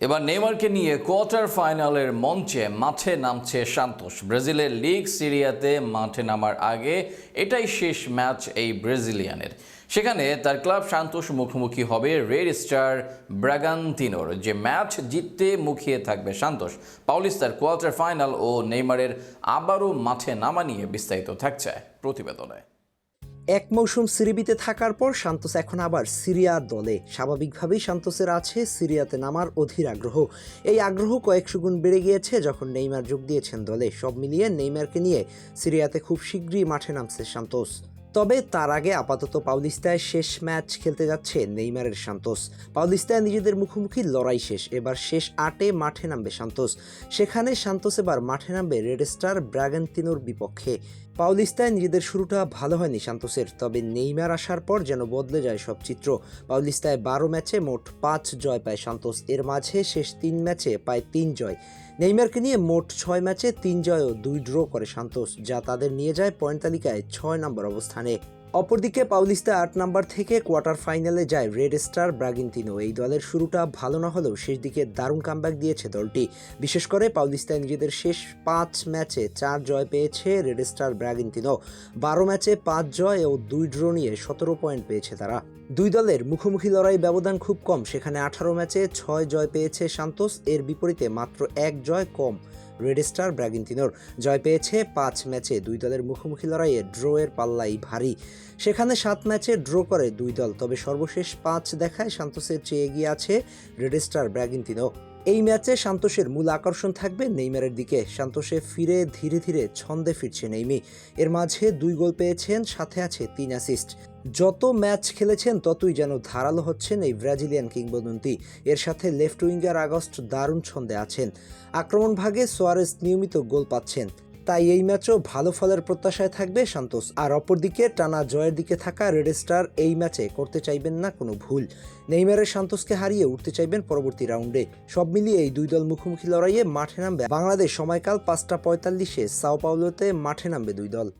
এবার নেইমারকে নিয়ে কোয়ার্টার ফাইনালের মঞ্চে মাঠে নামছে সান্তোস ব্রাজিলের লিগ সিরিয়াতে মাঠে নামার আগে এটাই শেষ ম্যাচ এই ব্রাজিলিয়ানের। সেখানে তার ক্লাব সান্তোস মুখোমুখি হবে রেড স্টার ব্রাগান্তিনোর। যে ম্যাচ জিততে মুখিয়ে থাকবে সান্তোস পাউলিস্তার কোয়ার্টার ফাইনাল ও নেইমারের আবারও মাঠে নামা নিয়ে বিস্তারিত থাকছে প্রতিবেদনে। এক মৌসুম সিরিবিতে থাকার পর সান্তোস এখন আবার সিরিয়ার দলে। স্বাভাবিকভাবেই সান্তোসের আছে সিরিয়াতে নামার অধীর আগ্রহ। এই আগ্রহ কয়েকশো গুণ বেড়ে গিয়েছে যখন নেইমার যোগ দিয়েছেন দলে। সব মিলিয়ে নেইমারকে নিয়ে সিরিয়াতে খুব শীঘ্রই মাঠে নামছে সান্তোস। তবে তার আগে আপাতত পাউলিস্তায় শেষ ম্যাচ খেলতে যাচ্ছে নেইমারের সান্তোস। পাউলিস্তায় নিজেদের মুখোমুখি লড়াই শেষ। এবার শেষ আটে মাঠে নামবে সান্তোস। সেখানে সান্তোস এবার মাঠে নামবে রেড স্টার ব্রাগান্তিনোর বিপক্ষে। পাউলিস্তায় নিজেদের শুরুটা ভালো হয়নি সান্তোসের, তবে নেইমার আসার পর যেন বদলে যায় সব চিত্র। পাউলিস্তায় বারো ম্যাচে মোট পাঁচ জয় পায় সান্তোস, এর মাঝে শেষ তিন ম্যাচে পায় তিন জয়। নেইমারকে নিয়ে মোট ছয় ম্যাচে তিন জয় ও দুই ড্র করে সান্তোস, যা তাদের নিয়ে যায় পয়েন্ট তালিকায় ছয় নম্বর অবস্থানে। অপরদিকে পাউলিস্তা আট নাম্বার থেকে কোয়ার্টার ফাইনালে যায় রেড স্টার ব্রাগিনতিনো এই দলের শুরুটা ভালো না হলেও শেষ দিকে দারুণ কামব্যাক দিয়েছে দলটি। বিশেষ করে পাউলিস্তায় নিজেদের শেষ পাঁচ ম্যাচে চার জয় পেয়েছে রেড স্টার ব্রাগিনতিনো বারো ম্যাচে পাঁচ জয় ও দুই ড্র নিয়ে সতেরো পয়েন্ট পেয়েছে তারা। দুই দলের মুখোমুখি লড়াই ব্যবধান খুব কম, সেখানে আঠারো ম্যাচে ছয় জয় পেয়েছে সান্তোস। এর বিপরীতে মাত্র এক জয় কম। রেড স্টার ব্র্যাগিনতিনোর জয় পেয়েছে পাঁচ ম্যাচে দুই দলের মুখোমুখি লড়াইয়ে ড্রয়ের পাল্লাই ভারী। সেখানে সাত ম্যাচে ড্র করে দুই দল, তবে সর্বশেষ পাঁচ দেখায় সান্তোসের চেয়ে এগিয়ে আছে রেড স্টার ব্র্যাগিনতিনো এই ম্যাচে সান্তোষের মূল আকর্ষণ থাকবে নেইমারের দিকে। সান্তোষে ফিরে ধীরে ধীরে ছন্দে ফিরছে নেইমি। এর মাঝে দুই গোল পেয়েছেন, সাথে আছে তিন অ্যাসিস্ট। যত ম্যাচ খেলেছেন, ততই যেন ধারালো হচ্ছেন এই ব্রাজিলিয়ান কিংবদন্তি। এর সাথে লেফট উইঙ্গার আগস্ট দারুণ ছন্দে আছেন। আক্রমণ ভাগে সোয়ারেস নিয়মিত গোল পাচ্ছেন। তাই এই ম্যাচও ভালো ফলের প্রত্যাশায় থাকবে সান্তোস। আর অপরদিকে, টানা জয়ের দিকে থাকা রেড স্টার এই ম্যাচে করতে চাইবেন না কোনো ভুল। নেইমারের সান্তোসকে হারিয়ে উঠতে চাইবেন পরবর্তী রাউন্ডে। সব মিলিয়ে এই দুই দল মুখোমুখি লড়াইয়ে মাঠে নামবে। বাংলাদেশ সময়কাল পাঁচটা পঁয়তাল্লিশে, সাও পাউলোতে মাঠে নামবে দুই দল।